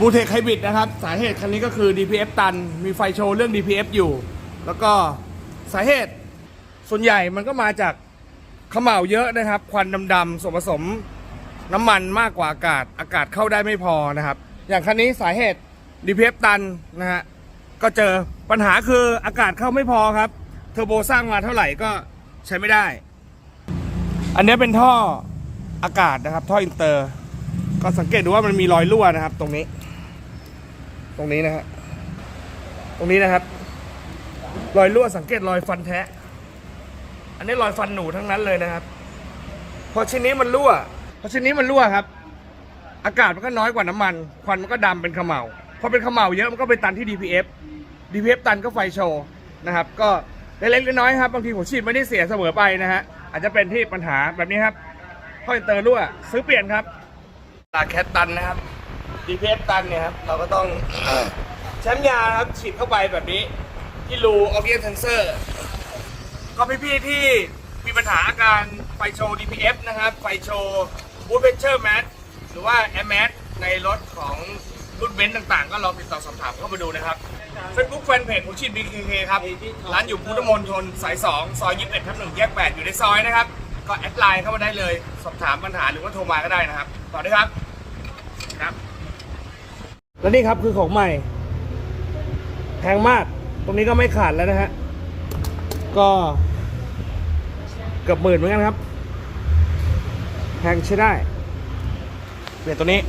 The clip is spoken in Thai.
บูเทคไฮบริดนะครับ สาเหตุคันนี้ก็คือ DPF ตัน มีไฟโชว์เรื่อง DPF อยู่ แล้วก็สาเหตุส่วนใหญ่มันก็มาจากขม่าวเยอะนะครับ ควันดำๆส่วนผสมน้ำมันมากกว่าอากาศอากาศเข้าได้ไม่พอนะครับ อย่างคันนี้สาเหตุ DPF ตันนะฮะก็เจอปัญหาคืออากาศเข้าไม่พอครับเทอร์โบสร้างมาเท่าไหร่ก็ใช้ไม่ได้ อันนี้เป็นท่ออากาศนะครับ ท่ออินเตอร์ ก็สังเกตดูว่ามันมีรอยรั่วนะครับ ตรงนี้ ตรงนี้นะฮะตรงนี้นะครับ รอยรั่วสังเกตรอยฟันแทะ อันนี้รอยฟันหนูทั้งนั้นเลยนะครับ พอชิ้นนี้มันรั่ว พอชิ้นนี้มันรั่วครับ อากาศมันก็น้อยกว่าน้ำมัน ควันมันก็ดำเป็นขมเหลาพอเป็นขมเหลาเยอะมันก็ไปตันที่ DPF DPF ตันก็ไฟโชว์นะครับ ก็เล็กๆน้อยๆครับบางทีผมฉีดไม่ได้เสียเสมอไปนะฮะอาจจะเป็นที่ปัญหาแบบนี้ครับท่อเตอร์รั่วซื้อเปลี่ยนครับตาแคทตันนะครับ DPF ตันเนี่ยครับเราก็ต้องใช้น้ำยาครับฉีดเข้าไปแบบนี้ ที่รูออกซิเจนเซนเซอร์ก็พี่ๆที่มีปัญหาอาการไฟโชว์ DPF นะครับ ไฟโชว์บูทเพชเชอร์แมทหรือว่าแอมแมทในรถของรุ่นเบนซ์ต่างๆ ก็ลองติดต่อสอบถามเข้ามาดูนะครับ Facebook Fanpage ผมชิด BKK ครับ ร้านอยู่พุทธมณฑลสาย 2 ซอย 21ทับ1แยก 8 อยู่ในซอยนะครับ ก็แอดไลน์เข้ามาได้เลย สอบถามปัญหาหรือว่าโทรมาก็ได้นะครับ ต่อได้ครับ ครับ และนี่ครับคือของใหม่ แพงมาก ตรงนี้ก็ไม่ขาดแล้วนะฮะ ก็เกือบหมื่นเหมือนกันครับ แพงใช้ได้ เปลี่ยนตัวนี้